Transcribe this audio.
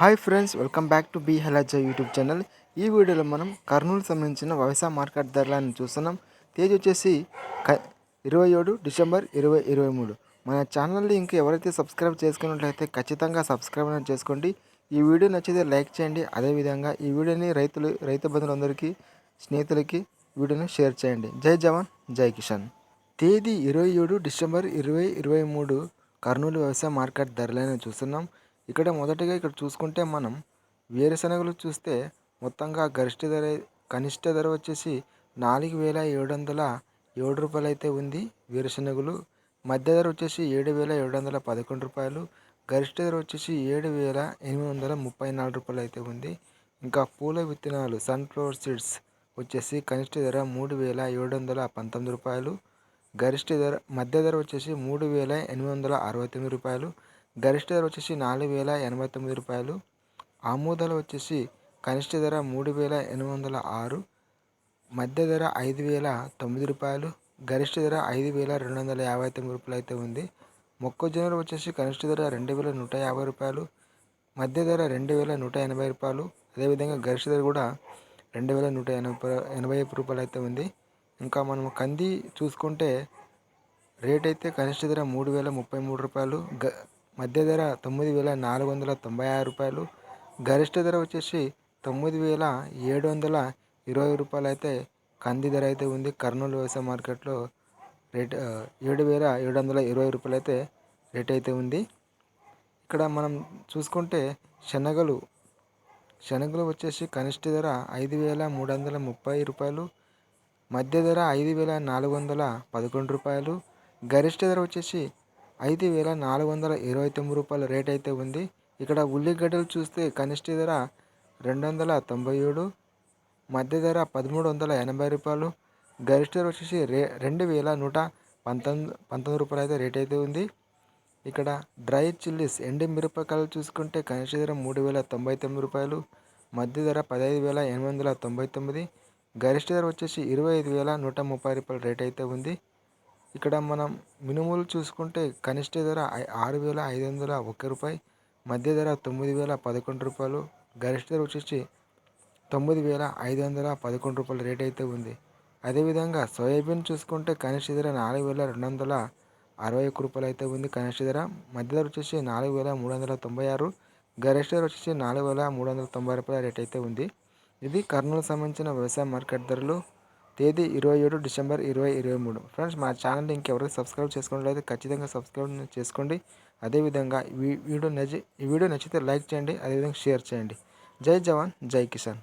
Hi friends welcome back to be హెలాజ YouTube channel. ఈ వీడియోలో మనం కర్నూలు సంబంధించిన వ్యవసాయ మార్కెట్ ధరలను చూస్తున్నాం. తేదీ వచ్చేసి క ఇరవై ఏడు డిసెంబర్ ఇరవై ఇరవై మూడు. మన ఛానల్ని ఇంకా ఎవరైతే సబ్స్క్రైబ్ చేసుకున్నట్లయితే ఖచ్చితంగా సబ్స్క్రైబ్ అనేది చేసుకోండి. ఈ వీడియో నచ్చితే లైక్ చేయండి. అదేవిధంగా ఈ వీడియోని రైతులు రైతు బంధువులందరికీ స్నేహితులకి వీడియోని షేర్ చేయండి. జై జవాన్ జై కిషన్ తేదీ ఇరవై ఏడు డిసెంబర్ ఇరవై ఇరవై మూడు కర్నూలు వ్యవసాయ మార్కెట్ ధరలను చూస్తున్నాం. ఇక్కడ మొదటిగా ఇక్కడ చూసుకుంటే మనం వేరుశనగలు చూస్తే మొత్తంగా గరిష్ట ధర కనిష్ట ధర వచ్చేసి నాలుగు వేల ఏడు వందల ఏడు రూపాయలు అయితే ఉంది వేరుశనగలు. మధ్య ధర వచ్చేసి ఏడు వేల ఏడు వందల పదకొండు రూపాయలు. గరిష్ట ధర వచ్చేసి ఏడు వేల ఎనిమిది వందల ముప్పై నాలుగు రూపాయలు అయితే ఉంది. ఇంకా పూల విత్తనాలు సన్ఫ్లవర్ సీడ్స్ వచ్చేసి కనిష్ట ధర మూడు వేల ఏడు వందల పంతొమ్మిది రూపాయలు. గరిష్ట ధర మధ్య ధర వచ్చేసి మూడు వేల ఎనిమిది వందల అరవై తొమ్మిది రూపాయలు. గరిష్ట ధర వచ్చేసి నాలుగు వేల ఎనభై తొమ్మిది రూపాయలు ఆమోదాలు వచ్చేసి కనిష్ట ధర మూడు వేల ఎనిమిది వందల ఆరు మధ్య ధర ఐదు వేల తొమ్మిది రూపాయలు గరిష్ట ధర ఐదు వేల రెండు వందల యాభై తొమ్మిది రూపాయలు అయితే ఉంది. మొక్కజొన్నలు వచ్చేసి కనిష్ట ధర రెండు వేల నూట యాభై రూపాయలు మధ్య ధర రెండు వేల నూట ఎనభై రూపాయలు అదేవిధంగా గరిష్ట ధర కూడా రెండు వేల నూట ఎనభై ఎనభై రూపాయలు అయితే ఉంది. ఇంకా మనం కంది చూసుకుంటే రేట్ అయితే కనిష్ట ధర మూడు వేల ముప్పై మూడు రూపాయలు గ మధ్య ధర తొమ్మిది వేల నాలుగు వందల తొంభై ఆరు రూపాయలు. గరిష్ట ధర వచ్చేసి తొమ్మిది వేల ఏడు వందల ఇరవై రూపాయలు అయితే కంది ధర అయితే ఉంది. కర్నూలు వ్యవసాయ మార్కెట్లో రేట్ ఏడు వేల ఏడు వందల ఇరవై రూపాయలు అయితే రేట్ అయితే ఉంది. ఇక్కడ మనం చూసుకుంటే శనగలు శనగలు వచ్చేసి కనిష్ట ధర ఐదు వేల మూడు వందల ముప్పై రూపాయలు. మధ్య ధర ఐదు వేల నాలుగు వందల పదకొండు రూపాయలు. గరిష్ట ధర వచ్చేసి ఐదు వేల నాలుగు వందల ఇరవై తొమ్మిది రూపాయల రేట్ అయితే ఉంది. ఇక్కడ ఉల్లిగడ్డలు చూస్తే కనిష్ట ధర రెండు వందల తొంభై ఏడు మధ్య ధర పదమూడు వందల ఎనభై రూపాయలు గరిష్ట ధర వచ్చేసి రే రెండు వేల నూట పంతొమ్మిది పంతొమ్మిది రూపాయలు అయితే రేట్ అయితే ఉంది. ఇక్కడ డ్రై చిల్లీస్ ఎండి మిరపకాయలు చూసుకుంటే కనిష్ట ధర మూడు వేల తొంభై తొమ్మిది రూపాయలు మధ్య ధర పదహైదు వేల ఎనిమిది వందల తొంభై తొమ్మిది గరిష్ట ధర వచ్చేసి ఇరవై ఐదు వేల నూట ముప్పై రూపాయల రేట్ అయితే ఉంది. ఇక్కడ మనం మినుములు చూసుకుంటే కనిష్ట ధర ఆరు వేల ఐదు వందల ఒక్క రూపాయి మధ్య ధర తొమ్మిది వేల పదకొండు రూపాయలు గరిష్ట ధర వచ్చేసి తొమ్మిది వేల ఐదు వందల పదకొండు రూపాయల రేట్ అయితే ఉంది. అదేవిధంగా సోయాబీన్ చూసుకుంటే కనిష్ట ధర నాలుగు వేల రెండు వందల అరవై ఒక్క రూపాయలు అయితే ఉంది కనిష్ట ధర మధ్య ధర వచ్చేసి నాలుగు వేల మూడు వందల తొంభై ఆరు గరిష్ట ధర వచ్చేసి నాలుగు వేల మూడు వందల తొంభై రూపాయల రేట్ అయితే ఉంది. ఇది కర్నూలు సంబంధించిన వ్యవసాయ మార్కెట్ ధరలు. తేదీ ఇరవై ఏడు డిసెంబర్ ఇరవై ఇరవై మూడు. ఫ్రెండ్స్ మా ఛానల్ని ఇంకెవరికి సబ్స్క్రైబ్ చేసుకున్నట్లయితే ఖచ్చితంగా సబ్స్క్రైబ్ చేసుకోండి. అదేవిధంగా ఈ వీడియో నచ్చి ఈ వీడియో నచ్చితే లైక్ చేయండి అదేవిధంగా షేర్ చేయండి. జై జవాన్ జై కిసాన్.